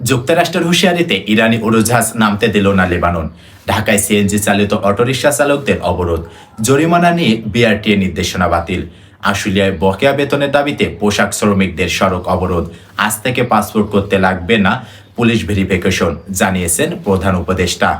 যুক্তরাষ্ট্রের হুঁশিয়ারিতে ইরানি উড়োজাহাজ নামতে দিল না লেবানন। ঢাকায় সিএনজি চালিত অটোরিকশা চালকদের অবরোধ। জরিমানা নিয়ে বিআরটিএ নির্দেশনা বাতিল। আশুলিয়ায় বকেয়া বেতনের দাবিতে পোশাক শ্রমিকদের সড়ক অবরোধ। আজ থেকে পাসপোর্ট করতে লাগবে না পুলিশ ভেরিফিকেশন, জানিয়েছেন প্রধান উপদেষ্টা।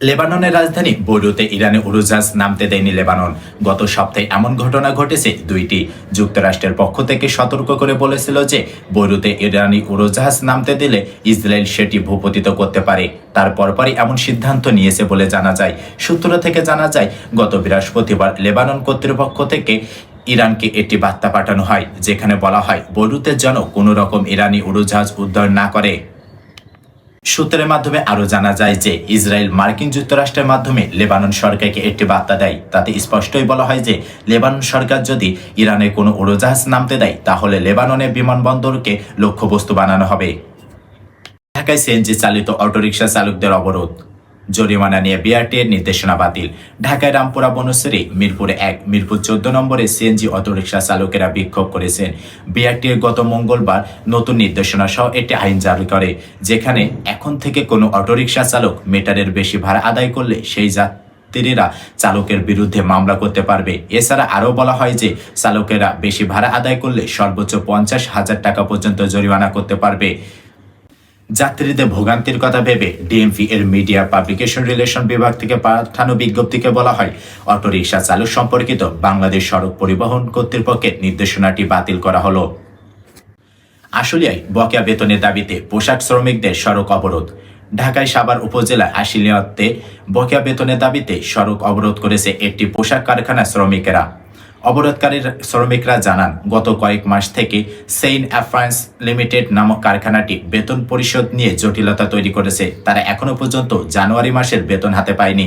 লেবাননের রাজধানী বৈরুতে ইরানে উড়োজাহাজ নামতে দেয়নি লেবানন। গত সপ্তাহে এমন ঘটনা ঘটেছে, দুইটি যুক্তরাষ্ট্রের পক্ষ থেকে সতর্ক করে বলেছিল যে, বৈরুতে ইরানি উড়োজাহাজ নামতে দিলে ইসরায়েল সেটি ভূপতিত করতে পারে। তার পরপরই এমন সিদ্ধান্ত নিয়েছে বলে জানা যায়। সূত্র থেকে জানা যায়, গত বৃহস্পতিবার লেবানন কর্তৃপক্ষ থেকে ইরানকে একটি বার্তা পাঠানো হয়, যেখানে বলা হয় বৈরুতের যেন কোনো রকম ইরানি উড়োজাহাজ উদ্ধার না করে। সূত্রের মাধ্যমে আরও জানা যায় যে ইসরায়েল মার্কিন যুক্তরাষ্ট্রের মাধ্যমে লেবানন সরকারকে একটি বার্তা দেয়। তাতে স্পষ্টই বলা হয় যে লেবানন সরকার যদি ইরানের কোনো উড়োজাহাজ নামতে দেয়, তাহলে লেবাননের বিমানবন্দরকে লক্ষ্যবস্তু বানানো হবে। ঢাকায় সিএনজি চালিত অটোরিকশা চালকদের অবরোধ। জরিমানা নিয়ে বিআরটি এর নির্দেশনা বাতিল। ঢাকায় রামপুরা বনশ্রী, মিরপুরে এক, মিরপুর চোদ্দ নম্বরে সিএনজি অটোরিকশা চালকেরা বিক্ষোভ করেছেন। বিআরটি এর গত মঙ্গলবার নতুন নির্দেশনা সহ একটি আইন জারি করে, যেখানে এখন থেকে কোনো অটোরিকশা চালক মিটারের বেশি ভাড়া আদায় করলে সেই যাত্রীরা চালকের বিরুদ্ধে মামলা করতে পারবে। এছাড়া আরও বলা হয় যে, চালকেরা বেশি ভাড়া আদায় করলে সর্বোচ্চ পঞ্চাশ হাজার টাকা পর্যন্ত জরিমানা করতে পারবে। যাত্রীদের ভোগান্তির কথা ভেবে ডিএমপি এর মিডিয়া পাবলিকেশন রিলেশন বিভাগ থেকে পাঠানো বিজ্ঞপ্তিকে বলা হয়। অটোরিকশা চালক সম্পর্কিত বাংলাদেশ সড়ক পরিবহন কর্তৃপক্ষের নির্দেশনাটি বাতিল করা হলো। আশুলিয়ায় বকেয়া বেতনের দাবিতে পোশাক শ্রমিকদের সড়ক অবরোধ। ঢাকায় সাভার উপজেলা আশুলিয়াতে বকেয়া বেতনের দাবিতে সড়ক অবরোধ করেছে একটি পোশাক কারখানা শ্রমিকেরা। অবরোধকারী শ্রমিকরা জানান, গত কয়েক মাস থেকে সেইন অ্যাফ্রান্স লিমিটেড নামক কারখানাটি বেতন পরিশোধ নিয়ে জটিলতা তৈরি করেছে। তারা এখনও পর্যন্ত জানুয়ারি মাসের বেতন হাতে পায়নি।